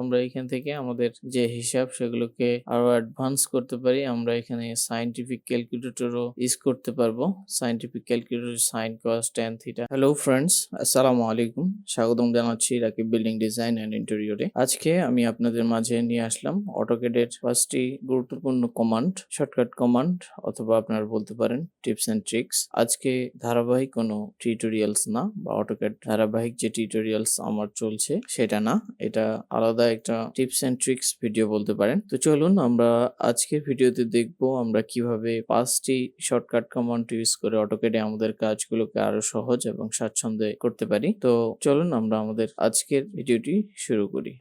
আমরা এখান থেকে আমাদের যে হিসাব সেগুলোকে আরও অ্যাডভান্স করতে পারি, আমরা এখানে সাইন্টিফিক ক্যালকুলেটরও ইউজ করতে পারব। Scientific calculator sine cos tan theta hello friends আসসালামু আলাইকুম। স্বাগতম জানাচ্ছি রাকিব বিল্ডিং ডিজাইন অ্যান্ড ইন্টেরিয়রে আজকে আমি আপনাদের মাঝে নিয়ে আসলাম অটোকেডের পাঁচটি গুরুত্বপূর্ণ কমান্ড শর্টকাট কমান্ড অথবা আপনারা বলতে পারেন টিপস অ্যান্ড ট্রিক্স আজকে ধারাবাহিক কোনো টিউটোরিয়ালস না, বা অটোকেড ধারাবাহিক যে টিউটোরিয়ালস আমার চলছে, সেটা না। এটা আলাদা একটা টিপস এন্ড ট্রিক্স ভিডিও বলতে পারেন। তো চলুন আমরা আজকের ভিডিওতে দেখব আমরা কীভাবে পাঁচটি শর্টকাট কমান্ড ইউজ করে অটোকেটে আমাদের কাজগুলোকে আরও সহজ এবং স্বাচ্ছন্দ্যে করতে পারি। তো চলুন আমরা আমাদের আজকের ভিডিওটি শুরু করি।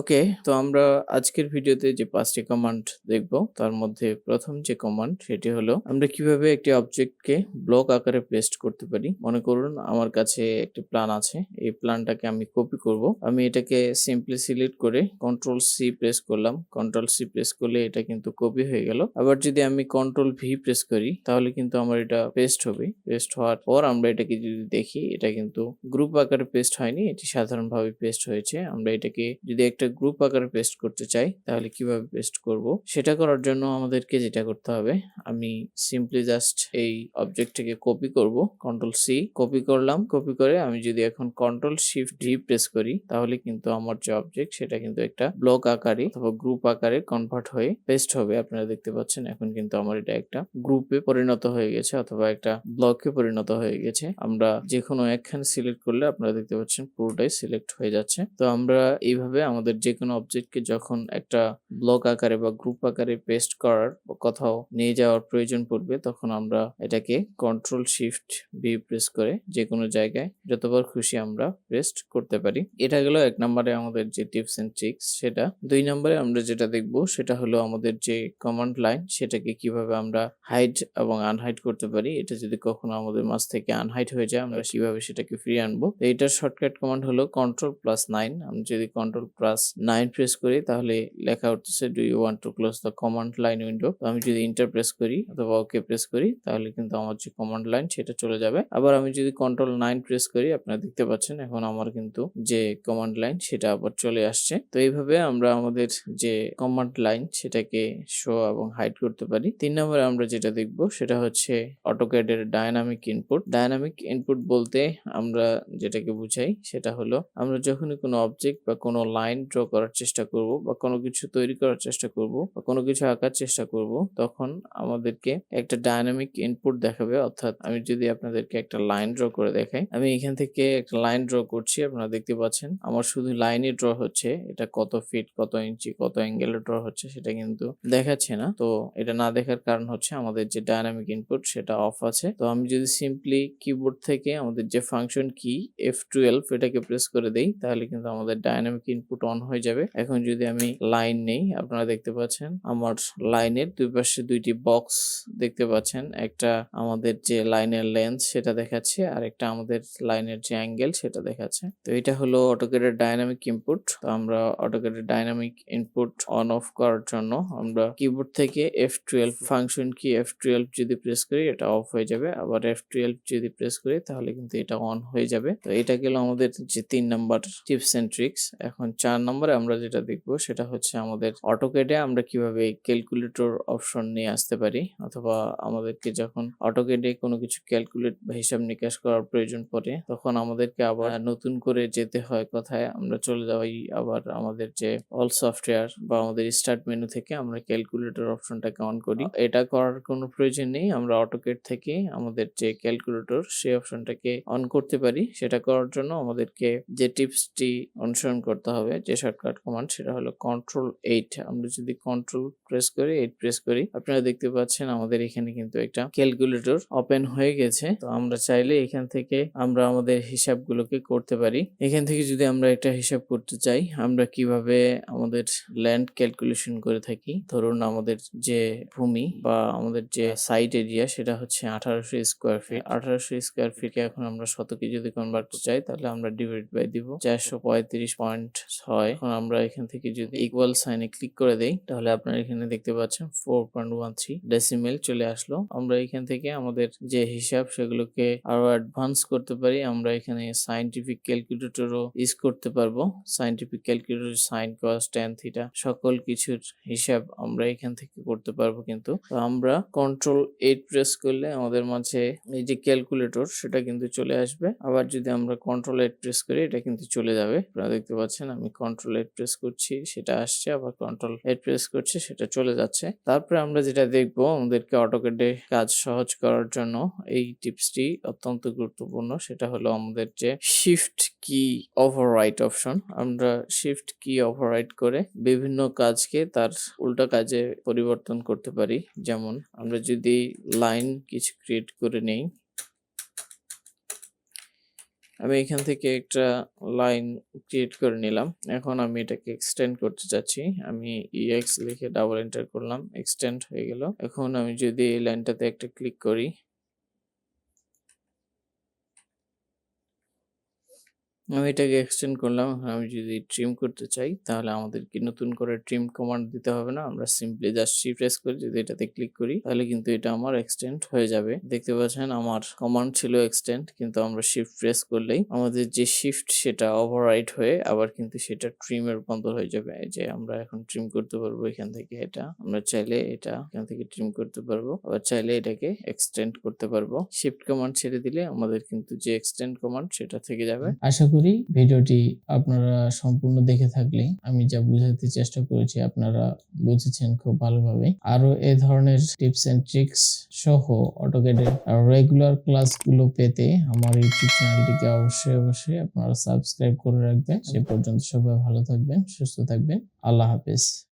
ওকে তো আমরা আজকের ভিডিওতে যে পাঁচটি কমান্ড দেখব, তার মধ্যে প্রথম যে কমান্ড সেটি হলো, আমরা কীভাবে একটি অবজেক্টকে ব্লক আকারে পেস্ট করতে পারি? মনে করুন আমার কাছে একটি প্ল্যান আছে, এই প্ল্যানটাকে আমি কপি করব। আমি এটাকে সিম্পলি সিলেক্ট করে কন্ট্রোল সি প্রেস করলাম। কন্ট্রোল সি প্রেস করলে এটা কিন্তু কপি হয়ে গেল। আবার যদি আমি কন্ট্রোল ভি প্রেস করি, তাহলে কিন্তু আমার এটা পেস্ট হবে। পেস্ট হওয়ার পর আমরা এটাকে যদি দেখি, এটা কিন্তু গ্রুপ আকারে পেস্ট হয়নি, এটি সাধারণভাবে পেস্ট হয়েছে। আমরা এটাকে যদি একটা গ্রুপ আকারে পেস্ট করতে চাই, তাহলে কীভাবে পেস্ট করব? সেটা করার জন্য আমাদেরকে যেটা করতে হবে, আমি সিম্পলি জাস্ট এই অবজেক্টটিকে কপি করব কন্ট্রোল সি কপি করলাম কপি করে আমি যদি এখন কন্ট্রোল শিফট ডি প্রেস করি, তাহলে কিন্তু আমার যে অবজেক্ট সেটা কিন্তু একটা ব্লক আকারে অথবা গ্রুপ আকারে কনভার্ট হয়ে পেস্ট হবে। আপনারা দেখতে পাচ্ছেন এখন কিন্তু আমার এটা একটা গ্রুপে পরিণত হয়ে গেছে অথবা একটা ব্লকে পরিণত হয়ে গেছে। আমরা যে কোনো একখানে সিলেক্ট করলে আপনারা দেখতে পাচ্ছেন পুরোটাই সিলেক্ট হয়ে যাচ্ছে। তো আমরা এইভাবে আমাদের যে কোনো অবজেক্টকে যখন একটা ব্লক আকারে বা গ্রুপ আকারে পেস্ট করার কোথাও নিয়ে যাওয়ার প্রয়োজন পড়বে, তখন আমরা এটাকে কন্ট্রোল শিফট বি প্রেস করে যে কোনো জায়গায় যতবার খুশি আমরা পেস্ট করতে পারি। এটা গেল এক নম্বরে আমাদের যে টিপস এন্ড ট্রিক্স সেটা দুই নম্বরে আমরা যেটা দেখব, সেটা হলো আমাদের যে কমান্ড লাইন সেটাকে কীভাবে আমরা হাইড এবং আনহাইড করতে পারি। এটা যদি কখনো আমাদের মাঝ থেকে আনহাইড হয়ে যায়, আমরা কীভাবে সেটাকে ফিরিয়ে আনব। এটার শর্টকাট কমান্ড হলো কন্ট্রোল প্লাস নাইন আমি যদি কন্ট্রোল প্লাস নাইন প্রেস করি, তাহলে লেখা উঠতেছে do you want to close the command line window তো আমি যদি ইন্টার প্রেস করি অথবা ওকে প্রেস করি, তাহলে কিন্তু আমার যে কমান্ড লাইন সেটা চলে যাবে। আবার আমি যদি কন্ট্রোল নাইন প্রেস করি, আপনারা দেখতে পাচ্ছেন এখন আমার কিন্তু যে কমান্ড লাইন সেটা আবার চলে আসছে। তো এইভাবে আমরা আমাদের যে কমান্ড লাইন সেটাকে শো এবং হাইড করতে পারি। তিন নম্বরে আমরা যেটা দেখব, সেটা হচ্ছে অটোক্যাডের ডায়নামিক ইনপুট ডায়নামিক ইনপুট বলতে আমরা যেটাকে বুঝাই, সেটা হলো আমরা যখনই কোনো অবজেক্ট বা কোনো লাইন ড্র করার চেষ্টা করব বা কোনো কিছু তৈরি করার চেষ্টা করব বা কোনো কিছু আঁকার চেষ্টা করব, তখন আমাদেরকে একটা ডায়নামিক ইনপুট দেখাবে। অর্থাৎ আমি যদি আপনাদেরকে একটা লাইন ড্র করে দেখাই, আমি এখান থেকে একটা লাইন ড্র করছি, আপনারা দেখতে পাচ্ছেন। আমার শুধু লাইনে ড্র হচ্ছে। এটা কত ফিট কত ইঞ্চি, কত অ্যাঙ্গেলে ড্র হচ্ছে সেটা কিন্তু দেখাচ্ছে না। তো এটা না দেখার কারণ হচ্ছে আমাদের যে ডায়নামিক ইনপুট সেটা অফ আছে। তো আমি যদি সিম্পলি কিবোর্ড থেকে আমাদের যে ফাংশন কি এফ টুয়েলভ এটাকে প্রেস করে দেই, তাহলে কিন্তু আমাদের ডায়নামিক ইনপুট অন হয়ে যাবে। এখন যদি আমি লাইন নেই, আপনারা দেখতে পাচ্ছেন আমার লাইনের দুই পাশে দুইটি বক্স দেখতে পাচ্ছেন। একটা আমাদের যে লাইনের লেন্থ সেটা দেখাচ্ছে, আর একটা আমাদের লাইনের যে অ্যাঙ্গেল সেটা দেখাচ্ছে। তো এটা হলো অটোকেটের ডাইনামিক ইনপুট তো আমরা অটোকেটের ডাইনামিক ইনপুট অন অফ করার জন্য আমরা কিবোর্ড থেকে F twelve function key F twelve যদি প্রেস করি, এটা অফ হয়ে যাবে। আবার এফ টুয়েলভ যদি প্রেস করি, তাহলে কিন্তু এটা অন হয়ে যাবে। তো এটা গেল আমাদের যে তিন নাম্বার টিপস এন্ড ট্রিক্স এখন চার নম্বরে আমরা যেটা দেখব সেটা হচ্ছে আমাদের অটোকেডে আমরা কীভাবে ক্যালকুলেটর অপশন নিয়ে আসতে পারি অথবা আমাদেরকে যখন অটোকেডে কোনো কিছু ক্যালকুলেট বা হিসাব নিকাশ করার প্রয়োজন পড়ে তখন আমাদেরকে আবার নতুন করে যেতে হয় কোথায় আমরা চলে যাই আবার আমাদের যে অল সফটওয়্যার বা আমাদের স্টার্ট মেনু থেকে আমরা ক্যালকুলেটর অপশনটাকে অন করি। এটা করার কোনো প্রয়োজন নেই আমরা অটোকেড থেকে আমাদের যে ক্যালকুলেটর সেই অপশনটাকে অন করতে পারি। সেটা করার জন্য আমাদেরকে যে টিপসটি অনুসরণ করতে হবে যে শর্টকাট কমান্ড সেটা হলো কন্ট্রোল এইট আমরা যদি কন্ট্রোল প্রেস করি এইট প্রেস করি, আপনারা দেখতে পাচ্ছেন আমাদের এখানে কিন্তু একটা ক্যালকুলেটর ওপেন হয়ে গেছে। তো আমরা চাইলে এখান থেকে আমরা আমাদের হিসাবগুলোকে করতে পারি। এখান থেকে যদি আমরা একটা হিসাব করতে চাই, আমরা কীভাবে আমাদের ল্যান্ড ক্যালকুলেশন করে থাকি? ধরুন আমাদের যে ভূমি বা আমাদের যে সাইট এরিয়া সেটা হচ্ছে আঠারোশো স্কোয়ার ফিট আঠারোশো স্কোয়ার ফিটকে এখন আমরা শতকে যদি কনভার্ট করতে চাই তাহলে আমরা ডিভাইড বাই দিব চারশো পঁয়ত্রিশ পয়েন্ট ছয়। এখন আমরা এখান থেকে যদি ইকুয়াল সাইনে ক্লিক করে দেই, তাহলে আপনারা এখানে দেখতে পাচ্ছেন four point one three decimal চলে আসলো। আমরা এখান থেকে আমাদের যে হিসাব, সেগুলোকে আরও অ্যাডভান্স করতে পারি। আমরা এখানে সাইন্টিফিক ক্যালকুলেটরও ইউজ করতে পারব। Scientific calculator sine cos tan theta সকল কিছুর হিসাব আমরা এখান থেকে করতে পারব কিন্তু। আমরা কন্ট্রোল এইট প্রেস করলে আমাদের মাঝে এই যে ক্যালকুলেটর সেটা কিন্তু চলে আসবে। আবার যদি আমরা কন্ট্রোল এইট প্রেস করি, এটা কিন্তু চলে যাবে। আপনারা দেখতে পাচ্ছেন আমি কন্ট্রোল এইট প্রেস করছি, সেটা আসছে, আবার কন্ট্রোল এইট প্রেস করছি, সেটা চলে যাচ্ছে। তারপরে আমরা যেটা দেখব, আমাদেরকে অটোকেডে কাজ সহজ করার জন্য এই টিপসটি অত্যন্ত গুরুত্বপূর্ণ, সেটা হলো আমাদের যে শিফট কি ওভাররাইট অপশন আমরা শিফট কি ওভাররাইট করে বিভিন্ন কাজকে তার উল্টা কাজে পরিবর্তন করতে পারি। যেমন আমরা যদি লাইন কিছু ক্রিয়েট করে নেই আমি এখান থেকে একটা লাইন ক্রিয়েট করে নিলাম। এখন আমি এটাকে এক্সটেন্ড করতে চাচ্ছি আমি ইএক্স লিখে ডাবল এন্টার করলাম। এক্সটেন্ড হয়ে গেল। এখন আমি যদি এই লাইনটাতে একটা ক্লিক করি আমি এটাকে এক্সটেন্ড করলাম। আমি যদি ট্রিম করতে চাই, তাহলে আমাদেরকে নতুন করে ট্রিম কমান্ড দিতে হবে না। আমরা সিম্পলি জাস্ট শিফট প্রেস করে যদি এটাতে ক্লিক করি, তাহলে কিন্তু এটা আমার এক্সটেন্ড হয়ে যাবে। দেখতে পাচ্ছেন, আমার কমান্ড ছিল এক্সটেন্ড কিন্তু আমরা শিফট প্রেস করলেই আমাদের যে শিফট সেটা ওভাররাইট হয়ে আবার কিন্তু সেটা ট্রিমে রূপান্তর হয়ে যাবে। যে আমরা এখন ট্রিম করতে পারব এখান থেকে এটা। আমরা চাইলে এটা এখান থেকে ট্রিম করতে পারব, আবার চাইলে এটাকে এক্সটেন্ড করতে পারব। শিফট কমান্ড ছেড়ে দিলে আমাদের কিন্তু যে এক্সটেন্ড কমান্ড সেটা থেকে যাবে। আশা করি, ভিডিওটি আপনারা সম্পূর্ণ দেখে থাকলে আমি যা বুঝাতে চেষ্টা করেছি আপনারা বুঝেছেন খুব ভালোভাবে। আরও এ ধরনের টিপস এন্ড ট্রিক্স সহ অটোকেডের রেগুলার ক্লাসগুলো পেতে আমার ইউটিউব চ্যানেলটিকে অবশ্যই অবশ্যই আপনারা সাবস্ক্রাইব করে রাখবেন। সে পর্যন্ত সবাই ভালো থাকবেন, সুস্থ থাকবেন। আল্লাহ হাফেজ।